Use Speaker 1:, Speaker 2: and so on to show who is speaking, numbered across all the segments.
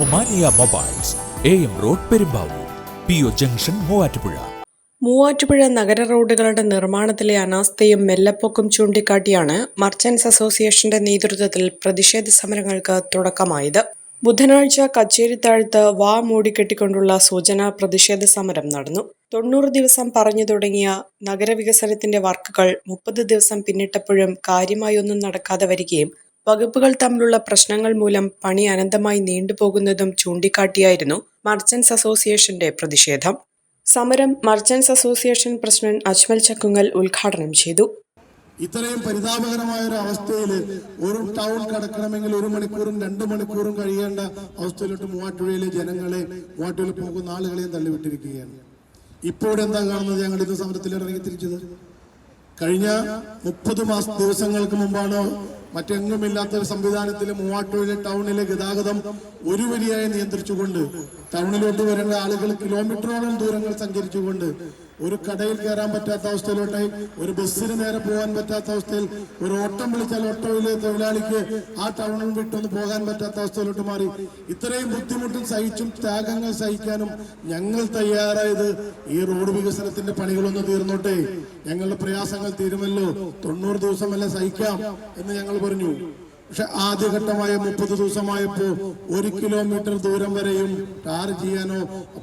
Speaker 1: Omania mobiles A M road Perumbavoor P O junction Muvattupuzha.
Speaker 2: Muvattupuzha നഗര റോഡുകളുടെ നിർമ്മാണത്തിലെ അനാസ്ഥയും മെല്ലപ്പൊക്കും ചൂണ്ടിക്കാട്ടിയാണ് മർച്ചൻസ് അസോസിയേഷന്റെ നേതൃത്വത്തിൽ പ്രതിഷേധ സമരങ്ങൾക്ക് തുടക്കമായത്. ബുധനാഴ്ച കച്ചേരിത്താഴ്ത്ത് വാ മൂടിക്കെട്ടിക്കൊണ്ടുള്ള സൂചനാ പ്രതിഷേധ സമരം നടന്നു. തൊണ്ണൂറ് ദിവസം പറഞ്ഞു തുടങ്ങിയ നഗരവികസനത്തിന്റെ വർക്കുകൾ മുപ്പത് ദിവസം പിന്നിട്ടപ്പോഴും കാര്യമായൊന്നും നടക്കാതെ വരികയും വകുപ്പുകൾ തമ്മിലുള്ള പ്രശ്നങ്ങൾ മൂലം പണി അനന്തമായി നീണ്ടുപോകുന്നതും ചൂണ്ടിക്കാട്ടിയായിരുന്നു മർച്ചൻസ് അസോസിയേഷന്റെ പ്രതിഷേധം. സമരം merchants association president Ajmal Chakkungal ഉദ്ഘാടനം ചെയ്തു.
Speaker 3: ഇത്രയും പരിതാപകരമായ ഒരു അവസ്ഥയിൽ ഒരു ടൗൺ കടക്കണമെങ്കിൽ ഒരു മണിക്കൂറും രണ്ട് മണിക്കൂറും കഴിയേണ്ട അവസ്ഥയിലോട്ട് മൂവാറ്റുപുഴയിലെ ജനങ്ങളെ മൂവാറ്റുപുഴയിൽ പോകുന്ന ആളുകളെയും തള്ളിവിട്ടിരിക്കുകയാണ്. ഇപ്പോഴെന്താ കാണുന്നത്? ഞങ്ങൾ ഇന്ന് സമരത്തിൽ ഇറങ്ങി തിരിച്ചത്. കഴിഞ്ഞ മുപ്പത് മാസ ദിവസങ്ങൾക്ക് മുമ്പാണ് മറ്റെങ്ങുമില്ലാത്ത ഒരു സംവിധാനത്തിൽ മൂവാറ്റുപുഴ ടൗണിലെ ഗതാഗതം ഒരു വരിയായി നിയന്ത്രിച്ചുകൊണ്ട് ടൗണിലോട്ട് വരേണ്ട ആളുകൾ കിലോമീറ്ററോളം ദൂരങ്ങൾ സഞ്ചരിച്ചുകൊണ്ട് ഒരു കടയിൽ കയറാൻ പറ്റാത്ത അവസ്ഥയിലോട്ടായി ഒരു ബസ്സിന് നേരെ പോകാൻ പറ്റാത്ത അവസ്ഥയിൽ ഒരു ഓട്ടം വിളിച്ചാൽ ഓട്ടോയിലെ തൊഴിലാളിക്ക് ആ ടൗണിൽ വിട്ടൊന്ന് പോകാൻ പറ്റാത്ത അവസ്ഥയിലോട്ട് മാറി. ഇത്രയും ബുദ്ധിമുട്ടും സഹിച്ചും ത്യാഗങ്ങൾ സഹിക്കാനും ഞങ്ങൾ തയ്യാറായത് ഈ റോഡ് വികസനത്തിന്റെ പണികളൊന്ന് തീർന്നോട്ടെ. ഞങ്ങളുടെ പ്രയാസങ്ങൾ തീരുമല്ലോ. തൊണ്ണൂറ് ദിവസമല്ല സഹിക്കാം എന്ന് ഞങ്ങൾ പറഞ്ഞു. പക്ഷെ ആദ്യഘട്ടമായ മുപ്പത് ദിവസമായപ്പോ ഒരു കിലോമീറ്റർ ദൂരം വരെയും ടാർ ചെയ്യാനോ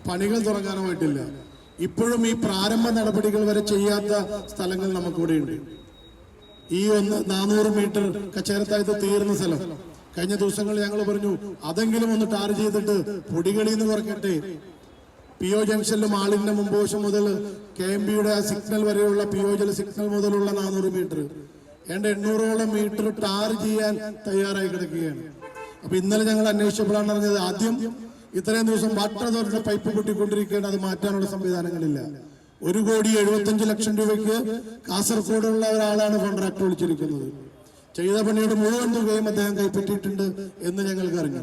Speaker 3: പണികൾ തുടങ്ങാനോ ആയിട്ടില്ല. ഇപ്പോഴും ഈ പ്രാരംഭ നടപടികൾ വരെ ചെയ്യാത്ത സ്ഥലങ്ങൾ നമുക്കിവിടെയുണ്ട്. ഈ ഒന്ന് നാനൂറ് മീറ്റർ കച്ചേരത്തായത് തീർന്ന സ്ഥലം. കഴിഞ്ഞ ദിവസങ്ങൾ ഞങ്ങൾ പറഞ്ഞു അതെങ്കിലും ഒന്ന് ടാർ ചെയ്തിട്ട് പൊടികളി എന്ന് പറഞ്ഞിട്ട് പി ഒ ജംഗ്ഷനിലും ആളിന്റെ മുമ്പോശം മുതൽ കെ എം ബിയുടെ സിഗ്നൽ വരെയുള്ള പി ഒ ജല സിഗ്നൽ മുതലുള്ള നാനൂറ് മീറ്റർ. ഏണ്ട എണ്ണൂറോളം മീറ്റർ ടാർ ചെയ്യാൻ തയ്യാറായി കിടക്കുകയാണ്. അപ്പൊ ഇന്നലെ ഞങ്ങൾ അന്വേഷിച്ചപ്പോഴാണ് അറിഞ്ഞത് ആദ്യം ഇത്രയും ദിവസം വാട്ടർ അതോറിറ്റി പൈപ്പ് പൊട്ടിക്കൊണ്ടിരിക്കുകയാണ്. അത് മാറ്റാനുള്ള സംവിധാനങ്ങളില്ല. ഒരു കോടി എഴുപത്തഞ്ച് ലക്ഷം രൂപയ്ക്ക് കാസർഗോഡുള്ള ഒരാളാണ് കോൺട്രാക്ട് വിളിച്ചിരിക്കുന്നത്. ചെയ്ത പണിയുടെ മുഴുവൻ തുകയും അദ്ദേഹം കൈപ്പറ്റിയിട്ടുണ്ട് എന്ന് ഞങ്ങൾക്ക് അറിഞ്ഞു.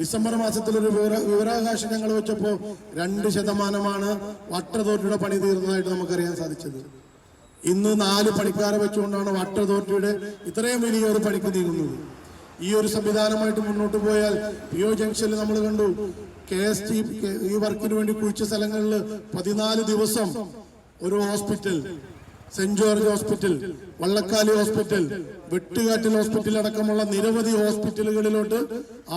Speaker 3: ഡിസംബർ മാസത്തിൽ ഒരു വിവര വിവരാവകാശം ഞങ്ങൾ വെച്ചപ്പോൾ രണ്ട് ശതമാനമാണ് വാട്ടർ അതോറിറ്റിയുടെ പണി തീർന്നതായിട്ട് നമുക്കറിയാൻ സാധിച്ചത്. ഇന്ന് നാല് പണിക്കാരെ വെച്ചുകൊണ്ടാണ് വാട്ടർ അതോറിറ്റിയുടെ ഇത്രയും വലിയ ഒരു പണിക്ക് നീങ്ങുന്നത്. ഈ ഒരു സംവിധാനമായിട്ട് മുന്നോട്ട് പോയാൽ പി ഒ ജംഗ്ഷനിൽ നമ്മൾ കണ്ടു കെ എസ് ടി ഈ വർക്കിന് വേണ്ടി കുഴിച്ച സ്ഥലങ്ങളിൽ പതിനാല് ദിവസം ഒരു hospital saint George hospital Vallakkali hospital Vettukattil hospital അടക്കമുള്ള നിരവധി ഹോസ്പിറ്റലുകളിലോട്ട്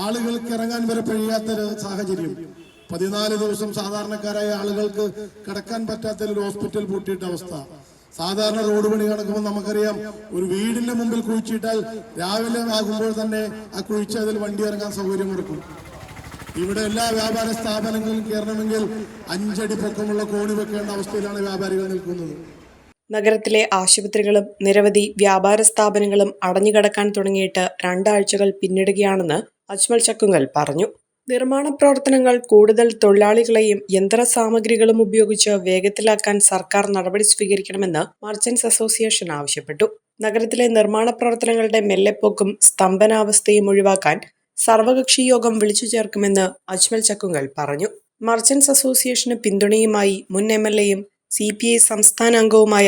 Speaker 3: ആളുകൾക്ക് ഇറങ്ങാൻ വരെ കഴിയാത്ത സാഹചര്യം. പതിനാല് ദിവസം സാധാരണക്കാരായ ആളുകൾക്ക് കിടക്കാൻ പറ്റാത്ത ഒരു ഹോസ്പിറ്റൽ പൂട്ടിയിട്ട അവസ്ഥ. സാധാരണ റോഡ് പണി നടക്കുമ്പോൾ നമുക്കറിയാം ഒരു വീടിന്റെ മുമ്പിൽ കുഴിച്ചിട്ടാൽ രാവിലെ ആകുമ്പോൾ തന്നെ ആ കുഴിച്ച അതിൽ വണ്ടി ഇറങ്ങാൻ സൗകര്യം കൊടുക്കും ഇവിടെ എല്ലാ വ്യാപാര സ്ഥാപനങ്ങളും കയറണമെങ്കിൽ അഞ്ചടി പൊക്കമുള്ള കോണി വെക്കേണ്ട അവസ്ഥയിലാണ് വ്യാപാരികൾ നിൽക്കുന്നത്.
Speaker 2: നഗരത്തിലെ ആശുപത്രികളും നിരവധി വ്യാപാര സ്ഥാപനങ്ങളും അടഞ്ഞുകിടക്കാൻ തുടങ്ങിയിട്ട് രണ്ടാഴ്ചകൾ പിന്നിടുകയാണെന്ന് അജ്മൽ ചക്കുങ്കൽ പറഞ്ഞു. നിർമ്മാണ പ്രവർത്തനങ്ങൾ കൂടുതൽ തൊഴിലാളികളെയും യന്ത്രസാമഗ്രികളും ഉപയോഗിച്ച് വേഗത്തിലാക്കാൻ സർക്കാർ നടപടി സ്വീകരിക്കണമെന്ന് മർച്ചന്റ്സ് അസോസിയേഷൻ ആവശ്യപ്പെട്ടു. നഗരത്തിലെ നിർമ്മാണ പ്രവർത്തനങ്ങളുടെ മെല്ലെപ്പോക്കും സ്തംഭനാവസ്ഥയും ഒഴിവാക്കാൻ സർവകക്ഷി യോഗം വിളിച്ചു ചേർക്കുമെന്ന് അജ്മൽ ചക്കുങ്ങൽ പറഞ്ഞു. മർച്ചന്റ്സ് അസോസിയേഷന് പിന്തുണയുമായി മുൻ എം എൽ എയും സി പി ഐ സംസ്ഥാന അംഗവുമായ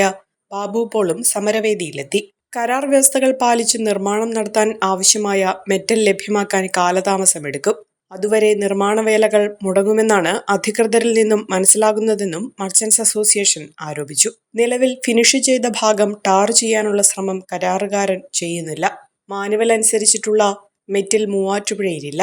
Speaker 2: ബാബു പോളും സമരവേദിയിലെത്തി. കരാർ വ്യവസ്ഥകൾ പാലിച്ച് നിർമ്മാണം നടത്താൻ ആവശ്യമായ മെറ്റൽ ലഭ്യമാക്കാൻ കാലതാമസമെടുക്കും. അതുവരെ നിർമ്മാണ വേലകൾ മുടങ്ങുമെന്നാണ് അധികൃതരിൽ നിന്നും മനസ്സിലാകുന്നതെന്നും മർച്ചൻസ് അസോസിയേഷൻ ആരോപിച്ചു. നിലവിൽ ഫിനിഷ് ചെയ്ത ഭാഗം ടാർ ചെയ്യാനുള്ള ശ്രമം കരാറുകാരൻ ചെയ്യുന്നില്ല. മാനുവൽ അനുസരിച്ചിട്ടുള്ള മെറ്റൽ മൂവാറ്റുപുഴയിലില്ല.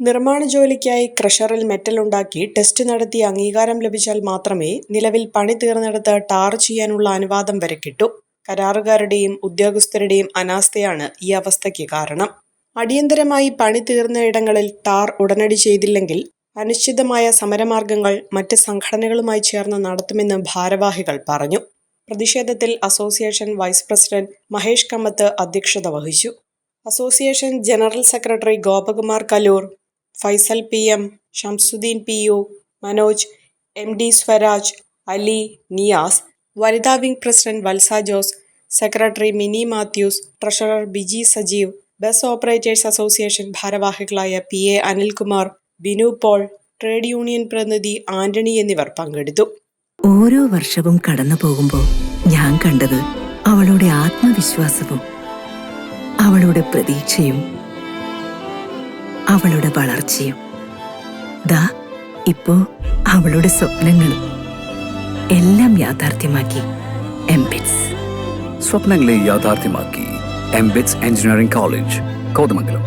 Speaker 2: നിർമ്മാണ ജോലിക്കായി ക്രഷറിൽ മെറ്റൽ ഉണ്ടാക്കി ടെസ്റ്റ് നടത്തി അംഗീകാരം ലഭിച്ചാൽ മാത്രമേ നിലവിൽ പണി തീർന്നെടുത്ത് ടാർ ചെയ്യാനുള്ള അനുവാദം വരെ കിട്ടൂ. കരാറുകാരുടെയും ഉദ്യോഗസ്ഥരുടെയും അനാസ്ഥയാണ് ഈ അവസ്ഥയ്ക്ക് കാരണം. അടിയന്തരമായി പണി തീർന്ന ഇടങ്ങളിൽ ടാർ ഉടനടി ചെയ്തില്ലെങ്കിൽ അനിശ്ചിതമായ സമരമാർഗങ്ങൾ മറ്റ് സംഘടനകളുമായി ചേർന്ന് നടത്തുമെന്ന് ഭാരവാഹികൾ പറഞ്ഞു. പ്രതിഷേധത്തിൽ association vice president Mahesh Kammath അധ്യക്ഷത വഹിച്ചു. Association general secretary Gopakumar Kaloor Faisal P M Shamsuddin P U Manoj M D Swaraj Ali Niyas വനിതാ wing president Valsa Jose secretary Mini Mathews treasurer Biji Sajeev bus operators association ഭാരവാഹികളായ P A Anilkumar Binu Paul trade union പ്രതിനിധി ആന്റണി എന്നിവർ പങ്കെടുത്തു.
Speaker 4: ഓരോ വർഷവും കടന്നു പോകുമ്പോൾ ഞാൻ കണ്ടത് അവളുടെ ആത്മവിശ്വാസവും അവളുടെ പ്രതീക്ഷയും അവളുടെ വളർച്ചയും. ദാ ഇപ്പോ അവളുടെ സ്വപ്നങ്ങളും എല്ലാം യാഥാർത്ഥ്യമാക്കി എംബിറ്റ്സ്
Speaker 5: സ്വപ്നങ്ങളെ യാഥാർത്ഥ്യമാക്കി. MBITS engineering college Kothamangalam.